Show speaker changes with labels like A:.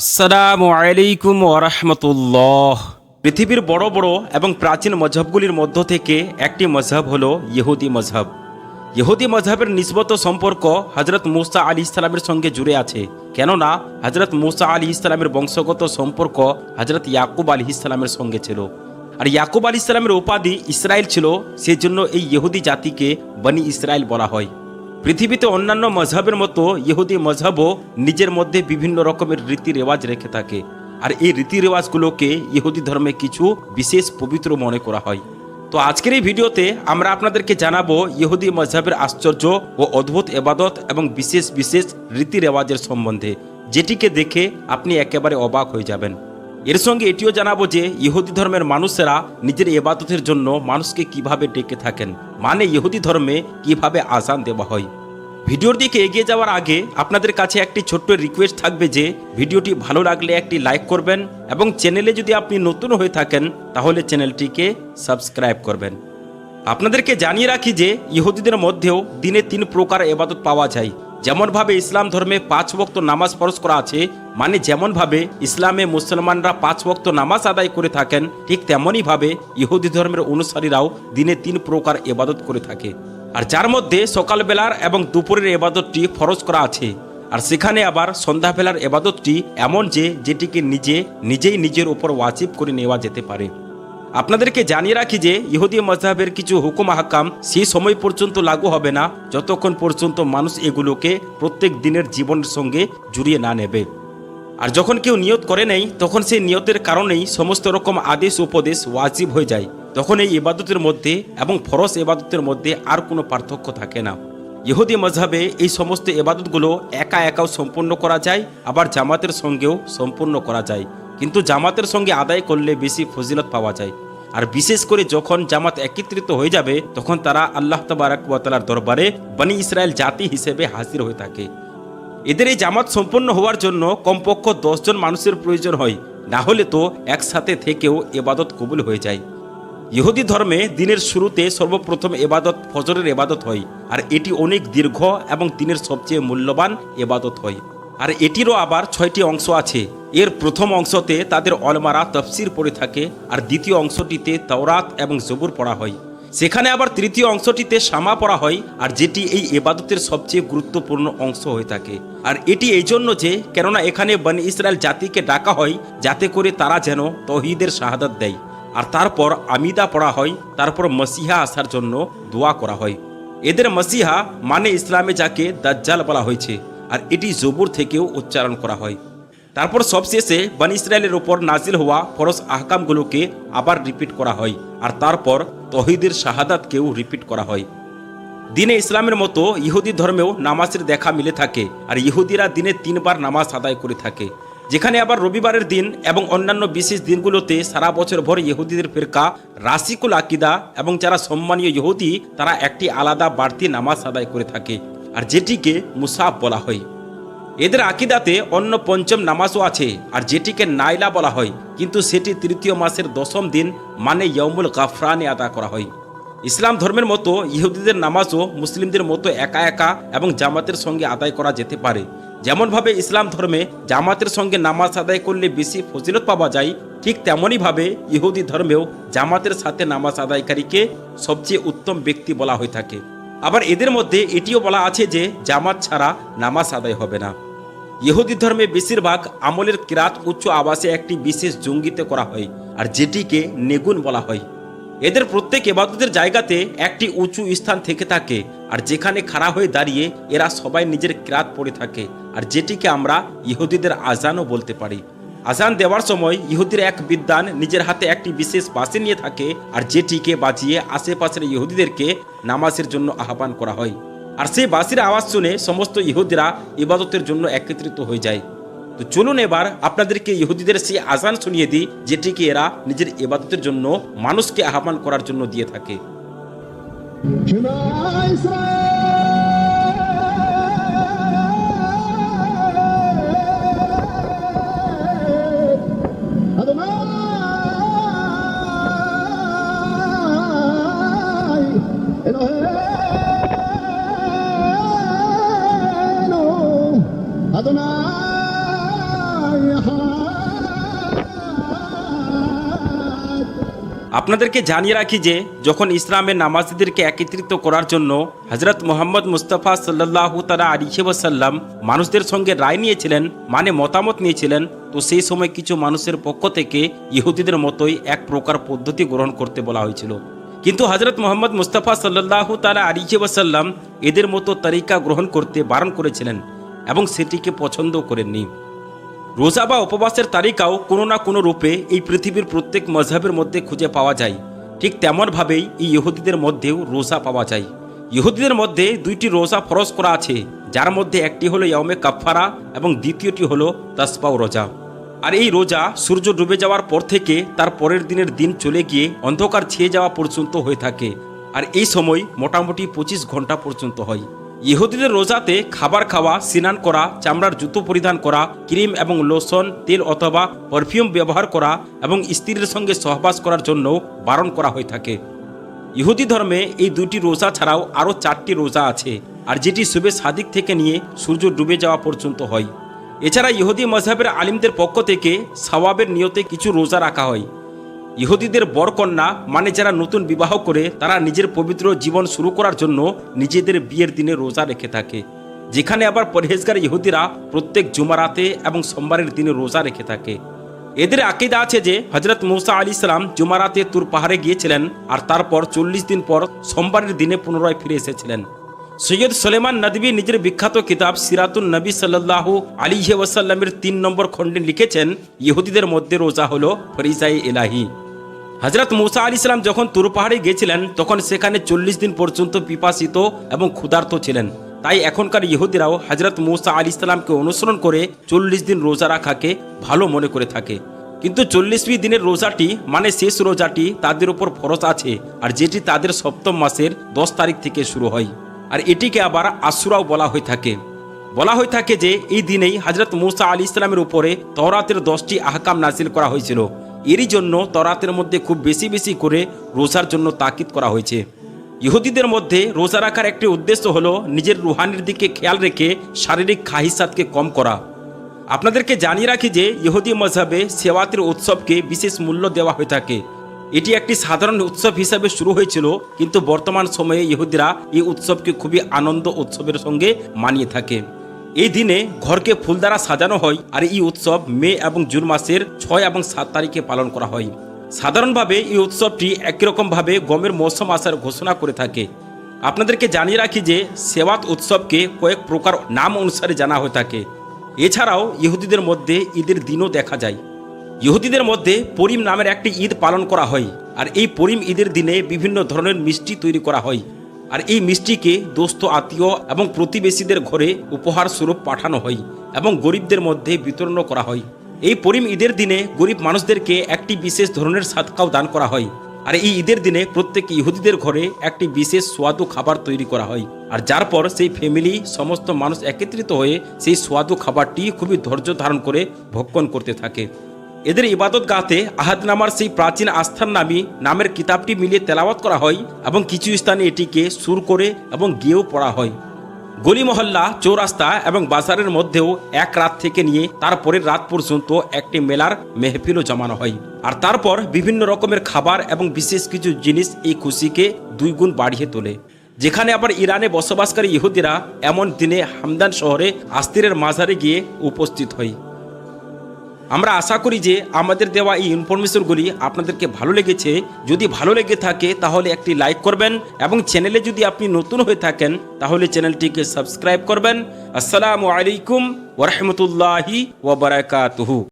A: আসসালামু আলাইকুম ওরহমতুল্লাহ পৃথিবীর বড় বড় এবং প্রাচীন মজহবগুলির মধ্য থেকে একটি মজহব হল ইহুদি মজহব। ইহুদি মজহবের নিসবত সম্পর্ক হজরত মুসা আলী ইসলামের সঙ্গে জুড়ে আছে। কেননা হজরত মুসা আলী ইসলামের বংশগত সম্পর্ক হজরত ইয়াকুব আলী ইসলামের সঙ্গে ছিল। আর ইয়াকুব আলী ইসলামের উপাধি ইসরায়েল ছিল, সেজন্য এই ইহুদি জাতিকে বনি ইসরায়েল বলা হয়। পৃথিবীতে অন্যান্য মজহবের মতো ইহুদি মজহবও নিজের মধ্যে বিভিন্ন রকমের রীতি রেওয়াজ রেখে থাকে। আর এই রীতি রেওয়াজগুলোকে ইহুদি ধর্মে কিছু বিশেষ পবিত্র মনে করা হয়। তো আজকের এই ভিডিওতে আমরা আপনাদেরকে জানাব ইহুদি মজহবের আশ্চর্য ও অদ্ভুত এবাদত এবং বিশেষ বিশেষ রীতি রেওয়াজের সম্বন্ধে, যেটিকে দেখে আপনি একেবারে অবাক হয়ে যাবেন। এর সঙ্গে এটিও জানাব যে ইহুদি ধর্মের মানুষেরা নিজের এবাদতের জন্য মানুষকে কীভাবে ডেকে থাকেন মানে ইহুদি ধর্মে কীভাবে আজান দেওয়া হয়। ভিডিওর দিকে এগিয়ে যাওয়ার আগে আপনাদের কাছে একটি ছোট্ট রিকোয়েস্ট থাকবে যে ভিডিওটি ভালো লাগলে একটি লাইক করবেন এবং চ্যানেলে যদি আপনি নতুন হয়ে থাকেন, তাহলে চ্যানেলটিকে সাবস্ক্রাইব করবেন। আপনাদেরকে জানিয়ে রাখি যে ইহুদিদের মধ্যেও দিনে তিন প্রকার এবাদত পাওয়া যায়। যেমনভাবে ইসলাম ধর্মে পাঁচ বক্ত নামাজ ফরজ করা আছে মানে যেমনভাবে ইসলামে মুসলমানরা পাঁচ বক্ত নামাজ আদায় করে থাকেন, ঠিক তেমনইভাবে ইহুদি ধর্মের অনুসারীরাও দিনে তিন প্রকার এবাদত করে থাকে। আর যার মধ্যে সকালবেলার এবং দুপুরের এবাদতটি ফরজ করা আছে। আর সেখানে আবার সন্ধ্যাবেলার এবাদতটি এমন যে, যেটিকে নিজে, নিজেই নিজের উপর ওয়াজিব করে নেওয়া যেতে পারে। আপনাদেরকে জানিয়ে রাখি যে ইহুদি মজাহের কিছু হুকুম হাকাম সেই সময় পর্যন্ত লাগু হবে না, যতক্ষণ পর্যন্ত মানুষ এগুলোকে প্রত্যেক দিনের জীবনের সঙ্গে জুড়িয়ে না নেবে। আর যখন কেউ নিয়ত করে নেই, তখন সেই নিয়তের কারণেই সমস্ত রকম আদেশ, উপদেশ ওয়াজিব হয়ে যায়। তখন এই ইবাদতের মধ্যে এবং ফরস ইবাদতের মধ্যে আর কোনো পার্থক্য থাকে না। ইহুদি মজহাবে এই সমস্ত এবাদতগুলো একা একাও সম্পূর্ণ করা যায়, আবার জামাতের সঙ্গেও সম্পূর্ণ করা যায়। কিন্তু জামাতের সঙ্গে আদায় করলে বেশি ফজিলত পাওয়া যায়। আর বিশেষ করে যখন জামাত একত্রিত হয়ে যাবে, তখন তারা আল্লাহ তবারকালার দরবারে বনি ইসরায়েল জাতি হিসেবে হাজির হয়ে থাকে। এদের এই জামাত সম্পন্ন হওয়ার জন্য কমপক্ষ দশজন মানুষের প্রয়োজন হয়। না হলে তো একসাথে থেকেও এবাদত কবুল হয়ে যায়। ইহুদি ধর্মে দিনের শুরুতে সর্বপ্রথম এবাদত ফজরের এবাদত হয়, আর এটি অনেক দীর্ঘ এবং দিনের সবচেয়ে মূল্যবান এবাদত হয়। আর এটিরও আবার ছয়টি অংশ আছে। এর প্রথম অংশতে তাদের অলমারা তফসির পড়ে থাকে আর দ্বিতীয় অংশটিতে তাওরাত এবং জবুর পড়া হয়। সেখানে আবার তৃতীয় অংশটিতে সামা পড়া হয় আর যেটি এই এবাদতের সবচেয়ে গুরুত্বপূর্ণ অংশ হয়ে থাকে। আর এটি এই জন্য যে, কেননা এখানে বনি ইসরায়েল জাতিকে ডাকা হয় যাতে করে তারা যেন তহিদের শাহাদাত দেয়। আর তারপর আমিদা পড়া হয়, তারপর মসিহা আসার জন্য দোয়া করা হয়। এদের মসিহা মানে ইসলামে যাকে দাজ্জাল বলা হয়েছে। আর এটি জবুর থেকেও উচ্চারণ করা হয়। তারপর সবশেষে বান ইসরায়েলের ওপর নাজিল হওয়া ফরজ আহকামগুলোকে আবার রিপিট করা হয় আর তারপর তহিদের শাহাদাতকেও রিপিট করা হয়। দিনে ইসলামের মতো ইহুদি ধর্মেও নামাজের দেখা মিলে থাকে আর ইহুদিরা দিনে তিনবার নামাজ আদায় করে থাকে। যেখানে আবার রবিবারের দিন এবং অন্যান্য বিশেষ দিনগুলোতে সারা বছর ভর ইহুদিদের ফেরকা, রাসিকুল আকিদা এবং যারা সম্মানীয় ইহুদি, তারা একটি আলাদা বাড়তি নামাজ আদায় করে থাকে। আর যেটিকে মুসাফ বলা হয়। এদের আকিদাতে অন্য পঞ্চম নামাজও আছে, আর যেটিকে নাইলা বলা হয়, কিন্তু সেটি তৃতীয় মাসের দশম দিন মানে ইয়মুল গাফরানে আদা করা হয়। ইসলাম ধর্মের মতো ইহুদিদের নামাজও মুসলিমদের মতো একা একা এবং জামাতের সঙ্গে আদায় করা যেতে পারে। যেমনভাবে ইসলাম ধর্মে জামাতের সঙ্গে নামাজ আদায় করলে বেশি ফজিলত পাওয়া যায়, ঠিক তেমনইভাবে ইহুদি ধর্মেও জামাতের সাথে নামাজ আদায়কারীকে সবচেয়ে উত্তম ব্যক্তি বলা হয়ে থাকে। আবার এদের মধ্যে এটিও বলা আছে যে জামাত ছাড়া নামাজ আদায় হবে না। ইহুদি ধর্মে বেশিরভাগ আমলের কিরাত উচ্চ আবাসে একটি বিশেষ জঙ্গিতে করা হয় আর যেটিকে নেগুন বলা হয়। এদের প্রত্যেক এবাদতের জায়গাতে একটি উঁচু স্থান থেকে থাকে আর যেখানে খাড়া হয়ে দাঁড়িয়ে এরা সবাই নিজের ক্রাত পড়ে থাকে আর যেটিকে আমরা ইহুদিদের আজানও বলতে পারি। আজান দেওয়ার সময় ইহুদির এক বিদ্বান নিজের হাতে একটি বিশেষ বাসি নিয়ে থাকে আর যেটিকে বাজিয়ে আশেপাশের ইহুদিদেরকে নামাজের জন্য আহ্বান করা হয়। আর সেই বাসির আওয়াজ শুনে সমস্ত ইহুদিরা ইবাদতের জন্য একত্রিত হয়ে যায়। তো চলুন এবার আপনাদেরকে ইহুদিদের সেই আজান শুনিয়ে দিই, যেটিকে এরা নিজের ইবাদতের জন্য মানুষকে আহ্বান করার জন্য দিয়ে থাকে। আপনাদেরকে জানিয়ে রাখি যে, যখন ইসলামের নামাজিদেরকে একত্রিত করার জন্য হজরত মোহাম্মদ মুস্তফা সাল্লাহ তালা আলিহে ওয়াসাল্লাম মানুষদের সঙ্গে রায় নিয়েছিলেন মানে মতামত নিয়েছিলেন, তো সেই সময় কিছু মানুষের পক্ষ থেকে ইহুদিদের মতোই এক প্রকার পদ্ধতি গ্রহণ করতে বলা হয়েছিল। কিন্তু হজরত মোহাম্মদ মুস্তাফা সাল্লাহ তালা আলিহে ওয়াসাল্লাম এদের মতো তরিকা গ্রহণ করতে বারণ করেছিলেন। এবং সেটিকে পছন্দ করেননি। রোজা বা উপবাসের তালিকাও কোনো না কোনো রূপে এই পৃথিবীর প্রত্যেক মজহাবের মধ্যে খুঁজে পাওয়া যায়। ঠিক তেমনভাবেই এই ইহুদিদের মধ্যেও রোজা পাওয়া যায়। ইহুদিদের মধ্যে দুইটি রোজা ফরজ করা আছে, যার মধ্যে একটি হলো ইয়মে কাফারা এবং দ্বিতীয়টি হলো তাসপাও রোজা। আর এই রোজা সূর্য ডুবে যাওয়ার পর থেকে তার পরের দিনের দিন চলে গিয়ে অন্ধকার ছেয়ে যাওয়া পর্যন্ত হয়ে থাকে। আর এই সময় মোটামুটি পঁচিশ ঘণ্টা পর্যন্ত হয়। ইহুদিদের রোজাতে খাবার খাওয়া, স্নান করা, চামড়ার জুতো পরিধান করা, ক্রিম এবং লোশন, তেল অথবা পারফিউম ব্যবহার করা এবং স্ত্রীর সঙ্গে সহবাস করার জন্য বারণ করা হয়ে থাকে। ইহুদি ধর্মে এই দুটি রোজা ছাড়াও আরও চারটি রোজা আছে, আর যেটি শুভে সাদিক থেকে নিয়ে সূর্য ডুবে যাওয়া পর্যন্ত হয়। এছাড়া ইহুদি মজহাবের আলিমদের পক্ষ থেকে সওয়াবের নিয়তে কিছু রোজা রাখা হয়। ইহুদিদের বরকন্যা মানে যারা নতুন বিবাহ করে, তারা নিজের পবিত্র জীবন শুরু করার জন্য নিজেদের বিয়ের দিনে রোজা রেখে থাকে। যেখানে আবার পরহেজগার ইহুদিরা প্রত্যেক জুমারাতে এবং সোমবারের দিনে রোজা রেখে থাকে। এদের আকিদা আছে যে হজরত মৌসা আলী ইসলাম জুমারাতে তুর পাহাড়ে গিয়েছিলেন আর তারপর চল্লিশ দিন পর সোমবারের দিনে পুনরায় ফিরে এসেছিলেন। সৈয়দ সলেমান নদবী নিজের বিখ্যাত কিতাব সিরাতুন নবী সাল্লাহ আলিহে ওয়াসাল্লামের তিন নম্বর খণ্ডে লিখেছেন, ইহুদিদের মধ্যে রোজা হলো ফরিজাই এলাহি হজরত মুসা আলী ইসলাম যখন তুর পাহাড়ে গিয়েছিলেন, তখন সেখানে চল্লিশ দিন পর্যন্ত পিপাসিত এবং ক্ষুধার্ত ছিলেন। তাই এখনকার ইহুদিরাও হজরত মুসা আলী ইসলামকে অনুসরণ করে চল্লিশ দিন রোজা রাখাকে ভালো মনে করে থাকে। কিন্তু চল্লিশটি দিনের রোজাটি মানে শেষ রোজাটি, তাদের উপর ফরজ আছে আর যেটি তাদের সপ্তম মাসের দশ তারিখ থেকে শুরু হয়। আর এটিকে আবার আশুরাও বলা হয়ে থাকে। বলা হয়ে থাকে যে, এই দিনেই হজরত মুসা আলী ইসলামের উপরে তওরাতের দশটি আহকাম নাজিল করা হয়েছিল। এরই জন্য তরাতের মধ্যে খুব বেশি বেশি করে রোজার জন্য তাকিদ করা হয়েছে। ইহুদিদের মধ্যে রোজা রাখার একটি উদ্দেশ্য হলো নিজের রুহানির দিকে খেয়াল রেখে শারীরিক খাহিসাতকে কম করা। আপনাদেরকে জানিয়ে রাখি যে ইহুদি মজহাবে সেওয়াতের উৎসবকে বিশেষ মূল্য দেওয়া হয়ে থাকে। এটি একটি সাধারণ উৎসব হিসাবে শুরু হয়েছিল, কিন্তু বর্তমান সময়ে ইহুদিরা এই উৎসবকে খুবই আনন্দ উৎসবের সঙ্গে মানিয়ে থাকে। এই দিনে ঘরকে ফুল দ্বারা সাজানো হয় আর এই উৎসব মে এবং জুন মাসের ছয় এবং সাত তারিখে পালন করা হয়। সাধারণভাবে এই উৎসবটি একইরকমভাবে গমের মৌসুম আসার ঘোষণা করে থাকে। আপনাদেরকে জানিয়ে রাখি যে সেওয়াত উৎসবকে কয়েক প্রকার নাম অনুসারে জানা হয়ে থাকে। এছাড়াও ইহুদিদের মধ্যে ঈদের দিনও দেখা যায়। ইহুদিদের মধ্যে পরিম নামের একটি ঈদ পালন করা হয় আর এই পরিম ঈদের দিনে বিভিন্ন ধরনের মিষ্টি তৈরি করা হয়। আর এই মিষ্টিকে দোস্ত আত্মীয় এবং প্রতিবেশীদের ঘরে উপহার স্বরূপ পাঠানো হয় এবং গরিবদের মধ্যে বিতরণ করা হয়। এই পরিম ঈদের দিনে গরিব মানুষদেরকে একটি বিশেষ ধরনের সাদকাও দান করা হয়। আর এই ঈদের দিনে প্রত্যেক ইহুদিদের ঘরে একটি বিশেষ সোয়াদু খাবার তৈরি করা হয়। আর যার পর সেই ফ্যামিলি সমস্ত মানুষ একত্রিত হয়ে সেই সোয়াদু খাবারটি খুবই ধৈর্য ধারণ করে ভক্ষণ করতে থাকে। এদের ইবাদত গাতে আহাদনামার সেই প্রাচীন আস্থার নামী নামের কিতাবটি মিলিয়ে তেলাওয়াত করা হয় এবং কিছু স্থানে এটিকে সুর করে এবং গিয়েও পড়া হয়। গলি মহল্লা, চৌরাস্তা এবং বাজারের মধ্যেও এক রাত থেকে নিয়ে তারপরের রাত পর্যন্ত একটি মেলার মেহফিলও জমানো হয়। আর তারপর বিভিন্ন রকমের খাবার এবং বিশেষ কিছু জিনিস এই খুশিকে দুই গুণ বাড়িয়ে তোলে। যেখানে আবার ইরানে বসবাসকারী ইহুদিরা এমন দিনে হামদান শহরে আস্তিরের মাঝারে গিয়ে উপস্থিত হয়। আমরা আশা করি যে আমাদের দেওয়া এই ইনফরমেশনগুলি আপনাদেরকে ভালো লেগেছে। যদি ভালো লেগে থাকে, তাহলে একটি লাইক করবেন এবং চ্যানেলে যদি আপনি নতুন হয়ে থাকেন, তাহলে চ্যানেলটিকে সাবস্ক্রাইব করবেন। আসসালামু আলাইকুম ওরহমতুল্লাহি ওবরাকাতুহু